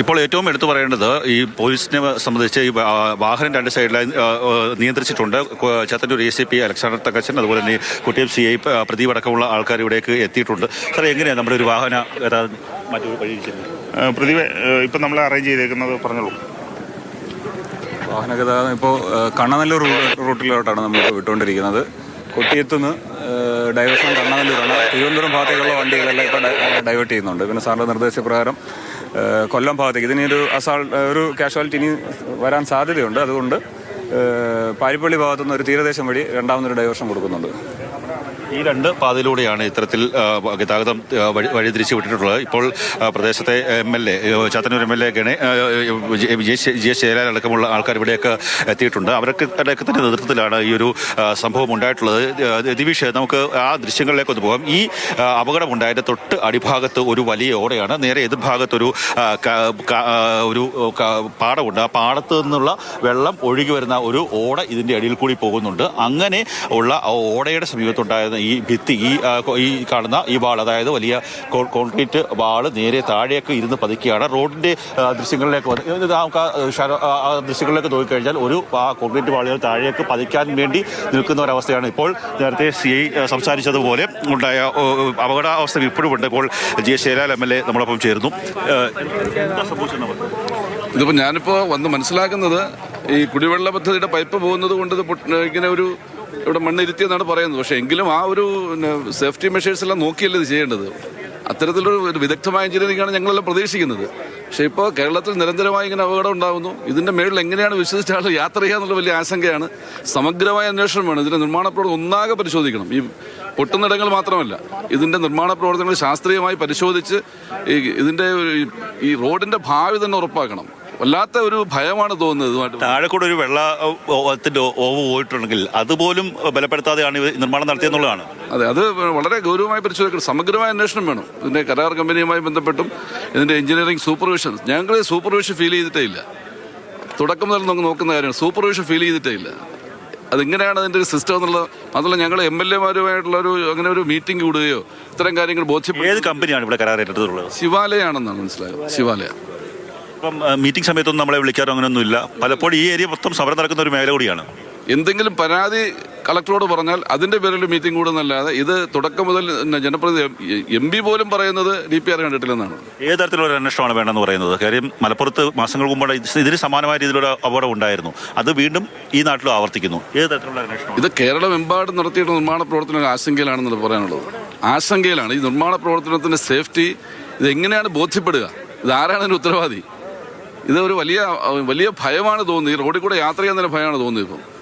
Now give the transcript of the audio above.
ഇപ്പോൾ ഏറ്റവും എടുത്തു പറയേണ്ടത് ഈ പോലീസിനെ സംബന്ധിച്ച് ഈ വാഹനം രണ്ട് സൈഡിലായി നിയന്ത്രിച്ചിട്ടുണ്ട്. Chathannoor A C P Alexander Thakachan അതുപോലെ തന്നെ കുട്ടിയം സി ഐ പ്രദീപ് അടക്കമുള്ള ആൾക്കാർ ഇവിടേക്ക് എത്തിയിട്ടുണ്ട്. സാർ എങ്ങനെയാണ് നമ്മുടെ ഒരു വാഹന ഗതാഗതം മറ്റൊരു വഴി തിരിച്ചിരുന്നത്? ഇപ്പം നമ്മൾ അറേഞ്ച് ചെയ്തേക്കുന്നത് പറഞ്ഞോളൂ. വാഹന ഗതാഗതം ഇപ്പോൾ കണ്ണനല്ലൂർ റൂട്ടിലോട്ടാണ് നമ്മൾ വിട്ടുകൊണ്ടിരിക്കുന്നത്. കൊട്ടിയത്തുനിന്ന് ഡൈവേഴ്സൺ കണ്ണനല്ലൂരാണ്. തിരുവനന്തപുരം ഭാഗത്തേക്കുള്ള വണ്ടികളെല്ലാം ഇപ്പോൾ ഡൈവേർട്ട് ചെയ്യുന്നുണ്ട്. പിന്നെ സാറിന്റെ നിർദ്ദേശപ്രകാരം കൊല്ലം ഭാഗത്തേക്ക്. ഇതിനി ഒരു അസാൾ ഒരു കാഷ്വാലിറ്റി ഇനി വരാൻ സാധ്യതയുണ്ട്. അതുകൊണ്ട് പാരിപ്പള്ളി ഭാഗത്തുനിന്ന് ഒരു തീരദേശം വഴി രണ്ടാമതൊരു ഡൈവേർഷൻ കൊടുക്കുന്നുണ്ട്. ഈ രണ്ട് പാതയിലൂടെയാണ് ഇത്തരത്തിൽ ഗതാഗതം ആ, വഴി തിരിച്ചു വിട്ടിട്ടുള്ളത് ഇപ്പോൾ പ്രദേശത്തെ M L A Chathannoor M L A ഗണേ G S ജെ ജെ ശേലാൽ അടക്കമുള്ള ആൾക്കാർ ഇവിടെയൊക്കെ എത്തിയിട്ടുണ്ട്. അവരൊക്കെ തന്നെ നേതൃത്വത്തിലാണ് ഈ ഒരു സംഭവം ഉണ്ടായിട്ടുള്ളത്. ദിവീഷ് നമുക്ക് ആ ദൃശ്യങ്ങളിലേക്ക് ഒന്ന് പോകാം. ഈ അപകടം അപകടമുണ്ടായതിന്റെ തൊട്ട് അടിഭാഗത്ത് ഒരു വലിയ ഓടയാണ്. നേരെ എതിർഭാഗത്തൊരു ഒരു പാടമുണ്ട്. ആ പാടത്ത് നിന്നുള്ള വെള്ളം ഒഴുകി വരുന്ന ഒരു ഓട ഇതിന്റെ അടിയിൽ കൂടി പോകുന്നുണ്ട്. അങ്ങനെ ഉള്ള ഓടയുടെ സമീപത്തുണ്ടായിരുന്ന ഈ ഭിത്തി ഈ ഈ കാണുന്ന ഈ വാൾ അതായത് വലിയ കോൺക്രീറ്റ് വാൾ നേരെ താഴേക്ക് ഇരുന്ന് പതിക്കുകയാണ്. റോഡിന്റെ ദൃശ്യങ്ങളിലേക്ക് നമുക്ക് ദൃശ്യങ്ങളിലേക്ക് നോക്കിക്കഴിഞ്ഞാൽ ഒരു ആ കോൺക്രീറ്റ് വാളുകൾ താഴേക്ക് പതിക്കാൻ വേണ്ടി നിൽക്കുന്ന ഒരവസ്ഥയാണ് ഇപ്പോൾ നേരത്തെ സി ഐ സംസാരിച്ചതുപോലെ ഉണ്ടായ അപകടാവസ്ഥ ഇപ്പോഴും ഉണ്ട്. ഇപ്പോൾ G Shailal M L A നമ്മളൊപ്പം ചേരുന്നു. ഇതിപ്പോൾ ഞാനിപ്പോൾ വന്ന് മനസ്സിലാക്കുന്നത് ഈ കുടിവെള്ള പദ്ധതിയുടെ പൈപ്പ് പോകുന്നത് കൊണ്ട് ഇങ്ങനെ ഒരു ഇവിടെ മണ്ണ് ഇരുത്തിയെന്നാണ് പറയുന്നത്. പക്ഷേ എങ്കിലും ആ ഒരു സേഫ്റ്റി മെഷേഴ്സ് എല്ലാം നോക്കിയല്ലേ ഇത് ചെയ്യേണ്ടത്. അത്തരത്തിലൊരു വിദഗ്ധമായ എഞ്ചിനീയറിംഗാണ് ഞങ്ങളെല്ലാം പ്രതീക്ഷിക്കുന്നത്. പക്ഷെ ഇപ്പോൾ കേരളത്തിൽ നിരന്തരമായി ഇങ്ങനെ അപകടം ഉണ്ടാകുന്നു ഇതിന്റെ മേളിൽ എങ്ങനെയാണ് വിശ്വസിച്ച ആൾ യാത്ര ചെയ്യുക എന്നുള്ള വലിയ ആശങ്കയാണ്. സമഗ്രമായ അന്വേഷണം വേണം. ഇതിന്റെ നിർമ്മാണ പ്രവർത്തനം ഒന്നാകെ പരിശോധിക്കണം. ഈ പൊട്ടുന്നിടങ്ങൾ മാത്രമല്ല ഇതിന്റെ നിർമ്മാണ പ്രവർത്തനങ്ങൾ ശാസ്ത്രീയമായി പരിശോധിച്ച് ഈ ഇതിന്റെ ഈ- റോഡിന്റെ ഭാവി തന്നെ ഉറപ്പാക്കണം. വല്ലാത്ത ഒരു ഭയമാണ് തോന്നുന്നത് താഴെ കൂടെ ഒരു വെള്ളത്തിന്റെ ഓവ് പോയിട്ടുണ്ടെങ്കിൽ അതുപോലും ബലപ്പെടുത്താതെയാണ് നിർമ്മാണം നടത്തിയെന്നുള്ളതാണ് അതെ അത് വളരെ ഗൗരവമായി പരിശോധിക്കണം. സമഗ്രമായ അന്വേഷണം വേണം. ഇതിന്റെ കരാർ കമ്പനിയുമായി ബന്ധപ്പെട്ടും ഇതിന്റെ എഞ്ചിനീയറിംഗ് സൂപ്പർവിഷൻ. ഞങ്ങൾ സൂപ്പർവിഷൻ ഫീൽ ചെയ്തിട്ടേ ഇല്ല. തുടക്കം മുതൽ നമുക്ക് നോക്കുന്ന കാര്യമാണ്. സൂപ്പർവിഷൻ ഫീൽ ചെയ്തിട്ടേ ഇല്ല. അതെങ്ങനെയാണ് അതിന്റെ ഒരു സിസ്റ്റം എന്നുള്ളത് അതുപോലെ ഞങ്ങൾ എം എൽ എമാരുമായിട്ടുള്ള ഒരു അങ്ങനെ ഒരു മീറ്റിംഗ് കൂടുകയോ ഇത്തരം കാര്യങ്ങൾ ബോധ്യപ്പെടും ഏത് കമ്പനിയാണ് ഇവിടെ കരാർ ഏറ്റെടുത്തിട്ടുള്ളത്? ശിവാലയാണെന്നാണ് മനസ്സിലായത്. ശിവാലയ. ഇപ്പം മീറ്റിംഗ് സമയത്തൊന്നും നമ്മളെ വിളിക്കാറോ അങ്ങനെയൊന്നും ഇല്ല പലപ്പോഴും ഈ ഏരിയ മൊത്തം സമരം നടക്കുന്ന ഒരു മേഖല കൂടിയാണ്. എന്തെങ്കിലും പരാതി കളക്ടറോട് പറഞ്ഞാൽ അതിന്റെ പേരിൽ മീറ്റിംഗ് കൂടുന്നല്ലാതെ ഇത് തുടക്കം മുതൽ ജനപ്രതിനിധി എം പി പോലും പറയുന്നത് ഡി പി ആർ കണ്ടിട്ടില്ലെന്നാണ്. ഏത് തരത്തിലുള്ള അന്വേഷണമാണ് വേണമെന്ന് പറയുന്നത്? കാര്യം മലപ്പുറത്ത് മാസങ്ങൾ മുമ്പ് ഇതിന് സമാനമായ രീതിയിലുള്ള അപകടം ഉണ്ടായിരുന്നു. അത് വീണ്ടും ഈ നാട്ടിലും ആവർത്തിക്കുന്നു. ഏത് തരത്തിലുള്ള അന്വേഷണം ഇത് കേരളമെമ്പാടും നടത്തിയിട്ട് നിർമ്മാണ പ്രവർത്തനം ആശങ്കയിലാണെന്ന് പറയാനുള്ളത്. ആശങ്കയിലാണ്. ഈ നിർമ്മാണ പ്രവർത്തനത്തിന്റെ സേഫ്റ്റി ഇത് എങ്ങനെയാണ് ബോധ്യപ്പെടുക? ഇത് ആരാണ് ഇതിന് ഉത്തരവാദി? ഇത് ഒരു വലിയ വലിയ ഭയമാണ് തോന്നുന്നത്. ഈ റോഡിൽ കൂടെ യാത്ര ചെയ്യാൻ തന്നെ ഭയമാണ് തോന്നിയത്